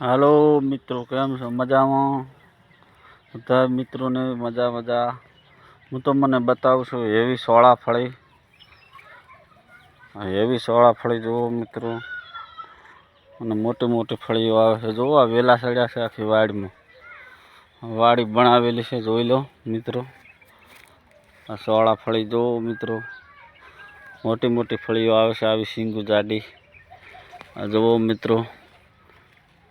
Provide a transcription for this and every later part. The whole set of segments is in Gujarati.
હાલો, મિત્રો, કેમ છો? મજામાં? બધા મિત્રોને મજા મજા. હું તો મને બતાવું છું, એવી સોળા ફળી. હેવી સોળા ફળી જુઓ, મિત્રો. અને મોટી મોટી ફળીઓ આવે છે. જુઓ, આ વેલા સડ્યા છે આખી વાડીમાં. વાડી બનાવેલી છે, જોઈ લો, મિત્રો. આ સોળા ફળી જુઓ, મિત્રો. મોટી મોટી ફળીઓ આવે છે, આવી સિંગુ જાડી. આ જુઓ, મિત્રો.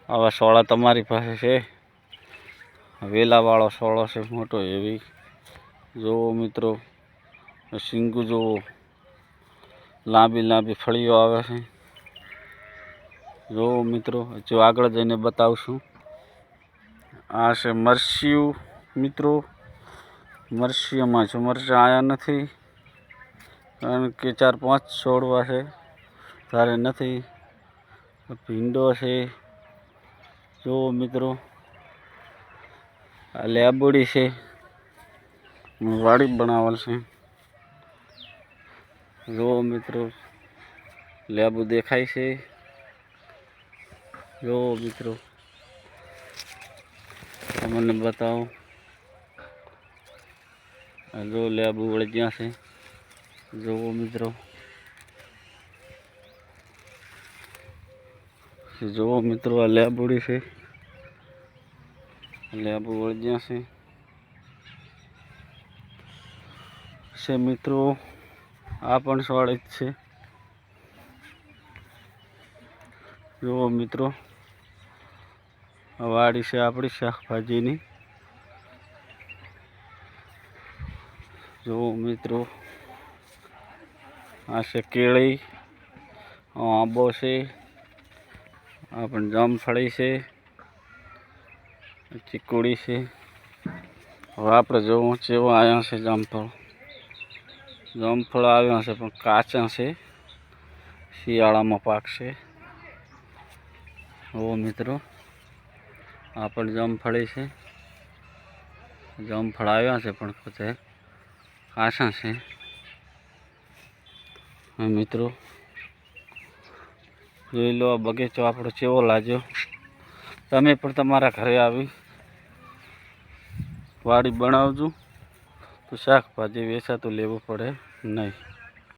આવા સોળા તમારી પાસે છે. વેલાવાળો સોળો છે, મોટો એવી જુઓ મિત્રો, સિંગુ જુઓ. લાંબી લાંબી ફળીઓ આવે છે. જુઓ મિત્રો જો આગળ જઈને બતાવશું. આ છે મરસિયું, મિત્રો. મરસિયામાં જો મરચાં આવ્યા નથી. કારણ કે ચાર પાંચ છોડવા છે. તારે નથી. ભીંડો છે. જુઓ મિત્રો આ લેબોડી છે. વાડી બનાવેલ છે. જુઓ મિત્રો લેબુ દેખાય છે. જુઓ મિત્રો, તમને બતાવો. જો લેબુ ગયા છે. જુઓ મિત્રો. જુઓ મિત્રો, આ લેબુડી છે. લેબુ વળગ્યા છે. છે મિત્રો, આ પણ સ્વાળિત છે. જુઓ મિત્રો વાડી છે આપણી શાકભાજીની. જુઓ મિત્રો, આ છે કેળી આંબો છે. આ પણ જામફળી છે. ચીકુડી છે. હવે આપણે જોવું ચેવો આવ્યા છે જામફળ. જામફળ આવ્યા છે પણ કાચા છે. શિયાળામાં પાકશે જુઓ મિત્રો, આ પણ જામફળી છે. જામફળ આવ્યા છે પણ પોતે કાચા છે. હા મિત્રો જોઈ લો આ બગીચો આપણો ચેવો લાગ્યો. તમે પણ તમારા ઘરે આવી વાડી બનાવજો. તો શાકભાજી વેચાતું લેવું પડે નહીં.